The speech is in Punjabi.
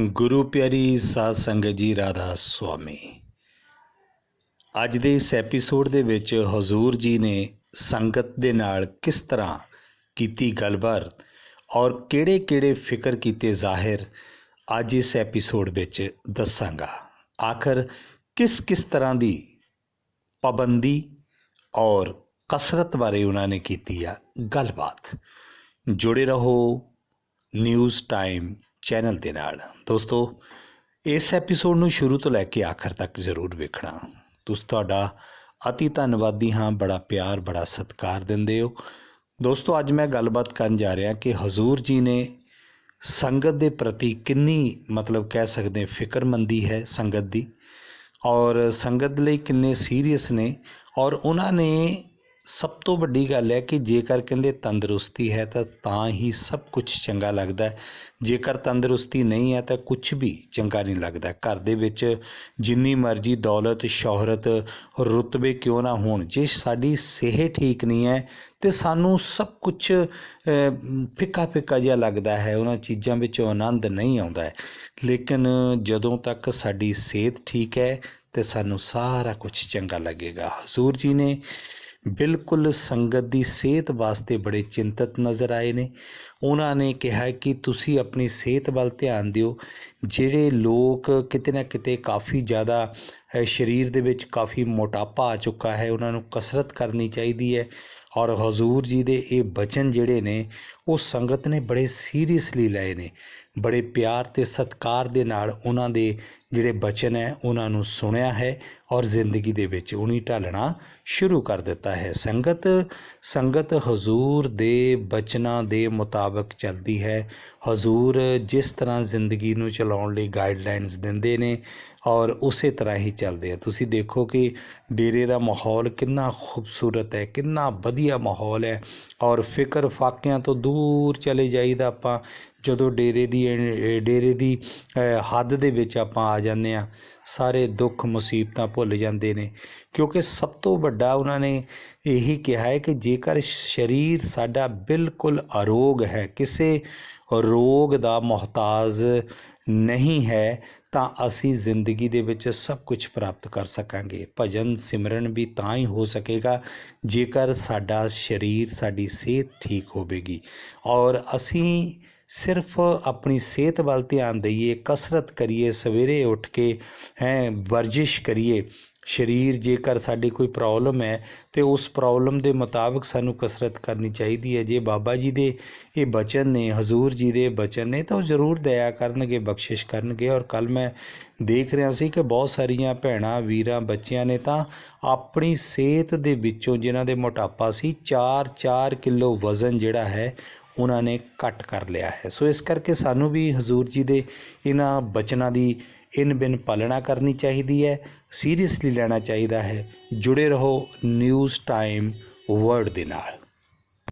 ਗੁਰੂ ਪਿਆਰੀ ਸਾਧ ਸੰਗਤ ਜੀ, ਰਾਧਾ ਸੁਆਮੀ। ਅੱਜ ਦੇ ਇਸ ਐਪੀਸੋਡ ਦੇ ਵਿੱਚ ਹਜ਼ੂਰ ਜੀ ਨੇ ਸੰਗਤ ਦੇ ਨਾਲ ਕਿਸ ਤਰ੍ਹਾਂ ਕੀਤੀ ਗੱਲਬਾਤ ਔਰ ਕਿਹੜੇ-ਕਿਹੜੇ ਫਿਕਰ ਕੀਤੇ ਜ਼ਾਹਿਰ, ਅੱਜ ਇਸ ਐਪੀਸੋਡ ਵਿੱਚ ਦੱਸਾਂਗਾ। ਆਖਰ ਕਿਸ-ਕਿਸ ਤਰ੍ਹਾਂ ਦੀ ਪਾਬੰਦੀ ਔਰ ਕਸਰਤ ਬਾਰੇ ਉਹਨਾਂ ਨੇ ਕੀਤੀ ਆ ਗੱਲਬਾਤ। ਜੁੜੇ ਰਹੋ ਨਿਊਜ਼ ਟਾਈਮ ਚੈਨਲ ਦੇ ਨਾਲ। ਦੋਸਤੋ, ਇਸ ਐਪੀਸੋਡ ਨੂੰ ਸ਼ੁਰੂ ਤੋਂ ਲੈ ਕੇ ਆਖਰ ਤੱਕ ਜ਼ਰੂਰ ਵੇਖਣਾ। ਤੁਸੀਂ ਤੁਹਾਡਾ ਅਤੀ ਧੰਨਵਾਦੀ ਹਾਂ, ਬੜਾ ਪਿਆਰ, ਬੜਾ ਸਤਿਕਾਰ ਦਿੰਦੇ ਹੋ। ਦੋਸਤੋ, ਅੱਜ ਮੈਂ ਗੱਲਬਾਤ ਕਰਨ ਜਾ ਰਿਹਾ ਕਿ ਹਜ਼ੂਰ ਜੀ ਨੇ ਸੰਗਤ ਦੇ ਪ੍ਰਤੀ ਕਿੰਨੀ, ਮਤਲਬ ਕਹਿ ਸਕਦੇ ਫਿਕਰਮੰਦੀ ਹੈ ਸੰਗਤ ਦੀ। ਔਰ ਸੰਗਤ ਲਈ ਕਿੰਨੇ ਸੀਰੀਅਸ ਨੇ। ਔਰ ਉਹਨਾਂ ਨੇ ਸਭ ਤੋਂ ਵੱਡੀ ਗੱਲ ਹੈ ਕਿ ਜੇਕਰ ਕਹਿੰਦੇ ਤੰਦਰੁਸਤੀ ਹੈ ਤਾਂ ਤਾਂ ਹੀ ਸਭ ਕੁਝ ਚੰਗਾ ਲੱਗਦਾ ਹੈ। ਜੇਕਰ ਤੰਦਰੁਸਤੀ ਨਹੀਂ ਹੈ ਤਾਂ ਕੁਝ ਵੀ ਚੰਗਾ ਨਹੀਂ ਲੱਗਦਾ। ਘਰ ਦੇ ਵਿੱਚ ਜਿੰਨੀ ਮਰਜ਼ੀ ਦੌਲਤ, ਸ਼ੋਹਰਤ, ਰੁਤਬੇ ਕਿਉਂ ਨਾ ਹੋਣ, ਜੇ ਸਾਡੀ ਸਿਹਤ ਠੀਕ ਨਹੀਂ ਹੈ ਤੇ ਸਾਨੂੰ ਸਭ ਕੁਝ ਫਿੱਕਾ ਫਿੱਕਾ ਜਿਹਾ ਲੱਗਦਾ ਹੈ। ਉਹਨਾਂ ਚੀਜ਼ਾਂ ਵਿੱਚੋਂ ਆਨੰਦ ਨਹੀਂ ਆਉਂਦਾ ਹੈ। ਲੇਕਿਨ ਜਦੋਂ ਤੱਕ ਸਾਡੀ ਸਿਹਤ ਠੀਕ ਹੈ ਤੇ ਸਾਨੂੰ ਸਾਰਾ ਕੁਝ ਚੰਗਾ ਲੱਗੇਗਾ। ਹਜ਼ੂਰ ਜੀ ਨੇ ਬਿਲਕੁਲ ਸੰਗਤ ਦੀ ਸਿਹਤ ਵਾਸਤੇ ਬੜੇ ਚਿੰਤਤ ਨਜ਼ਰ ਆਏ ਨੇ। ਉਹਨਾਂ ਨੇ ਕਿਹਾ ਕਿ ਤੁਸੀਂ ਆਪਣੀ ਸਿਹਤ ਵੱਲ ਧਿਆਨ ਦਿਓ। ਜਿਹੜੇ ਲੋਕ ਕਿਤੇ ਨਾ ਕਿਤੇ ਕਾਫੀ ਜ਼ਿਆਦਾ ਸਰੀਰ ਦੇ ਵਿੱਚ ਕਾਫੀ ਮੋਟਾਪਾ ਆ ਚੁੱਕਾ ਹੈ, ਉਹਨਾਂ ਨੂੰ ਕਸਰਤ ਕਰਨੀ ਚਾਹੀਦੀ ਹੈ ਔਰ ਹਜ਼ੂਰ ਜੀ ਦੇ ਇਹ ਬਚਨ ਜਿਹੜੇ ਨੇ, ਉਹ ਸੰਗਤ ਨੇ ਬੜੇ ਸੀਰੀਅਸਲੀ ਲਏ ਨੇ। ਬੜੇ ਪਿਆਰ ਤੇ ਸਤਕਾਰ ਦੇ ਨਾਲ ਉਹਨਾਂ ਦੇ ਜਿਹੜੇ ਬਚਨ ਹੈ, ਉਹਨਾਂ ਨੂੰ ਸੁਣਿਆ ਹੈ ਔਰ ਜ਼ਿੰਦਗੀ ਦੇ ਵਿੱਚ ਉਹਨੀ ਢਾਲਣਾ ਸ਼ੁਰੂ ਕਰ ਦਿੱਤਾ ਹੈ। ਸੰਗਤ ਸੰਗਤ ਹਜ਼ੂਰ ਦੇ ਬਚਨਾਂ ਦੇ ਮੁਤਾਬਕ ਚੱਲਦੀ ਹੈ। ਹਜ਼ੂਰ ਜਿਸ ਤਰ੍ਹਾਂ ਜ਼ਿੰਦਗੀ ਨੂੰ ਚਲਾਉਣ ਲਈ ਗਾਈਡਲਾਈਨਸ ਦਿੰਦੇ ਨੇ ਔਰ ਉਸੇ ਤਰ੍ਹਾਂ ਹੀ ਚੱਲਦੇ ਆ। ਤੁਸੀਂ ਦੇਖੋ ਕਿ ਡੇਰੇ ਦਾ ਮਾਹੌਲ ਕਿੰਨਾ ਖੂਬਸੂਰਤ ਹੈ, ਕਿੰਨਾ ਵਧੀਆ ਮਾਹੌਲ ਹੈ ਔਰ ਫਿਕਰ ਫਾਕਿਆਂ ਤੋਂ ਦੂਰ ਚਲੇ ਜਾਈਦਾ ਆਪਾਂ। ਜਦੋਂ ਡੇਰੇ ਦੀ ਡੇਰੇ ਦੀ ਹੱਦ ਦੇ ਵਿੱਚ ਆਪਾਂ ਆ ਜਾਂਦੇ ਹਾਂ, ਸਾਰੇ ਦੁੱਖ ਮੁਸੀਬਤਾਂ ਭੁੱਲ ਜਾਂਦੇ ਨੇ। ਕਿਉਂਕਿ ਸਭ ਤੋਂ ਵੱਡਾ ਉਹਨਾਂ ਨੇ ਇਹੀ ਕਿਹਾ ਹੈ ਕਿ ਜੇਕਰ ਸਰੀਰ ਸਾਡਾ ਬਿਲਕੁਲ ਅਰੋਗ ਹੈ, ਕਿਸੇ ਰੋਗ ਦਾ ਮੁਹਤਾਜ ਨਹੀਂ ਹੈ, ਤਾਂ ਅਸੀਂ ਜ਼ਿੰਦਗੀ ਦੇ ਵਿੱਚ ਸਭ ਕੁਝ ਪ੍ਰਾਪਤ ਕਰ ਸਕਾਂਗੇ। ਭਜਨ ਸਿਮਰਨ ਵੀ ਤਾਂ ਹੀ ਹੋ ਸਕੇਗਾ ਜੇਕਰ ਸਾਡਾ ਸਰੀਰ, ਸਾਡੀ ਸਿਹਤ ਠੀਕ ਹੋਵੇਗੀ। ਔਰ ਅਸੀਂ ਸਿਰਫ ਆਪਣੀ ਸਿਹਤ ਵੱਲ ਧਿਆਨ ਦਈਏ, ਕਸਰਤ ਕਰੀਏ, ਸਵੇਰੇ ਉੱਠ ਕੇ, ਹੈ, ਵਰਜਿਸ਼ ਕਰੀਏ। ਸਰੀਰ ਜੇਕਰ ਸਾਡੀ ਕੋਈ ਪ੍ਰੋਬਲਮ ਹੈ, ਤੇ ਉਸ ਪ੍ਰੋਬਲਮ ਦੇ ਮੁਤਾਬਕ ਸਾਨੂੰ ਕਸਰਤ ਕਰਨੀ ਚਾਹੀਦੀ ਹੈ। ਜੇ ਬਾਬਾ ਜੀ ਦੇ ਇਹ ਬਚਨ ਨੇ, ਹਜ਼ੂਰ ਜੀ ਦੇ ਬਚਨ ਨੇ, ਤਾਂ ਉਹ ਜ਼ਰੂਰ ਦਇਆ ਕਰਨਗੇ, ਬਖਸ਼ਿਸ਼ ਕਰਨਗੇ। ਔਰ ਕੱਲ ਮੈਂ ਦੇਖ ਰਿਹਾ ਸੀ ਕਿ ਬਹੁਤ ਸਾਰੀਆਂ ਭੈਣਾਂ, ਵੀਰਾਂ, ਬੱਚਿਆਂ ਨੇ ਤਾਂ ਆਪਣੀ ਸਿਹਤ ਦੇ ਵਿੱਚੋਂ, ਜਿਨ੍ਹਾਂ ਦੇ ਮੋਟਾਪਾ ਸੀ 4-4 ਕਿਲੋ ਵਜ਼ਨ ਜਿਹੜਾ ਹੈ ਉਹਨਾਂ ਨੇ ਘੱਟ ਕਰ ਲਿਆ ਹੈ। ਸੋ ਇਸ ਕਰਕੇ ਸਾਨੂੰ ਵੀ ਹਜ਼ੂਰ ਜੀ ਦੇ ਇਹਨਾਂ ਬਚਨਾਂ ਦੀ ਇਨ ਬਿਨ ਪਾਲਣਾ ਕਰਨੀ ਚਾਹੀਦੀ ਹੈ, ਸੀਰੀਅਸਲੀ ਲੈਣਾ ਚਾਹੀਦਾ ਹੈ। ਜੁੜੇ ਰਹੋ ਨਿਊਜ਼ ਟਾਈਮ ਵਰਡ ਦੇ ਨਾਲ।